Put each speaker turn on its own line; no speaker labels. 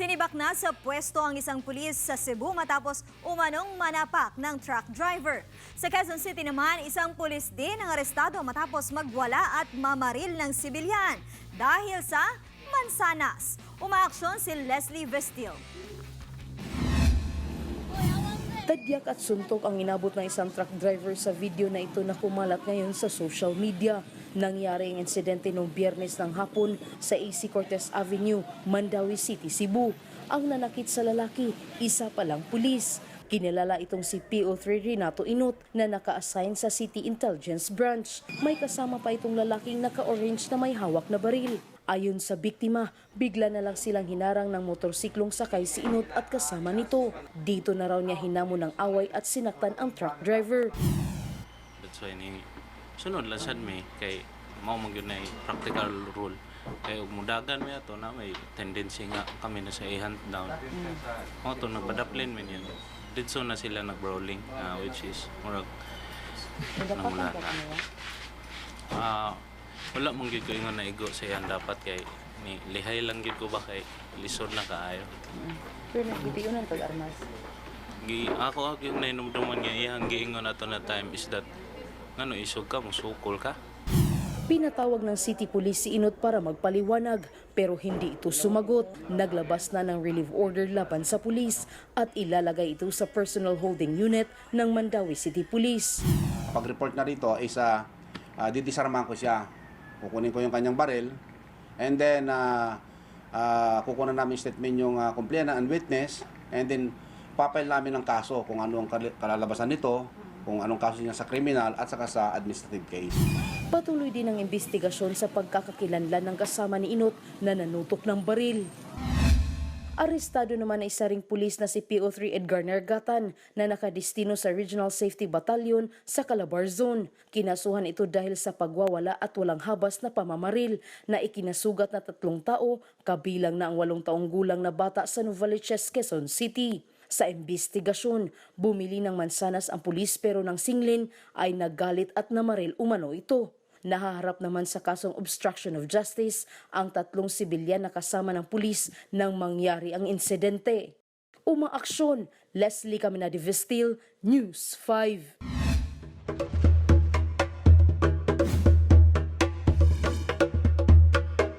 Sinibak na sa pwesto ang isang pulis sa Cebu matapos umanong manapak ng truck driver. Sa Quezon City naman, isang pulis din ang arestado matapos magwala at mamaril ng sibilyan dahil sa mansanas. Umaaksyon si Leslie Vestil.
Tadyak at suntok ang inabot ng isang truck driver sa video na ito na kumalat ngayon sa social media. Nangyari ang insidente noong biyernes ng hapon sa AC Cortez Avenue, Mandawi City, Cebu. Ang nanakit sa lalaki, isa palang pulis. Kinilala itong si PO3 Renato Inut na naka-assign sa City Intelligence Branch. May kasama pa itong lalaking naka-orange na may hawak na baril. Ayon sa biktima, bigla na lang silang hinarang ng motorsiklong sakay si Inut at kasama nito. Dito na raw niya hinamon ng away at sinaktan ang truck driver.
That's why sunod lang sad may kay mao man gyud na practical rule kay ug mudagan mi ato na may tendency nga kami na sa i-hunt down. Mao to nagpadaplin man yun. Dito na sila nag-brawling ah, which is murag namula. Ah, wala mong gyud ko ingon na igo sa iyan dapat kay ni lihay lang gyud ko ba kay lisod na kaayo.
Pero nagbitiunan pag-armas.
Gi ako ako yung nainumduman nga iyang giingon ato na time is that ngano isog ka musukol ka.
Pinatawag ng City Police si Inut para magpaliwanag pero hindi ito sumagot. Naglabas na ng relief order laban sa pulis at ilalagay ito sa personal holding unit ng Mandawi City Police.
pag-report na rito is uh, uh, didisarmahan ko siya. Kukunin ko yung kanyang baril and then uh, uh, kukunan namin statement yung uh, complainant and witness and then papel namin ng kaso kung ano ang kal- kalalabasan nito, kung anong kaso niya sa criminal at saka sa administrative case.
Patuloy din ang investigasyon sa pagkakakilanlan ng kasama ni Inut na nanutok ng baril. Arestado naman ang isa ring pulis na si PO3 Edgar Nergatan na nakadistino sa Regional Safety Battalion sa Calabar Zone. Kinasuhan ito dahil sa pagwawala at walang habas na pamamaril na ikinasugat na tatlong tao kabilang na ang walong taong gulang na bata sa Novaliches, Quezon City. Sa investigasyon, bumili ng mansanas ang pulis pero ng singlin ay naggalit at namaril umano ito. Nahaharap naman sa kasong obstruction of justice ang tatlong sibilyan na kasama ng pulis nang mangyari ang insidente. Umaaksyon, Leslie Caminadi Vestil, News 5.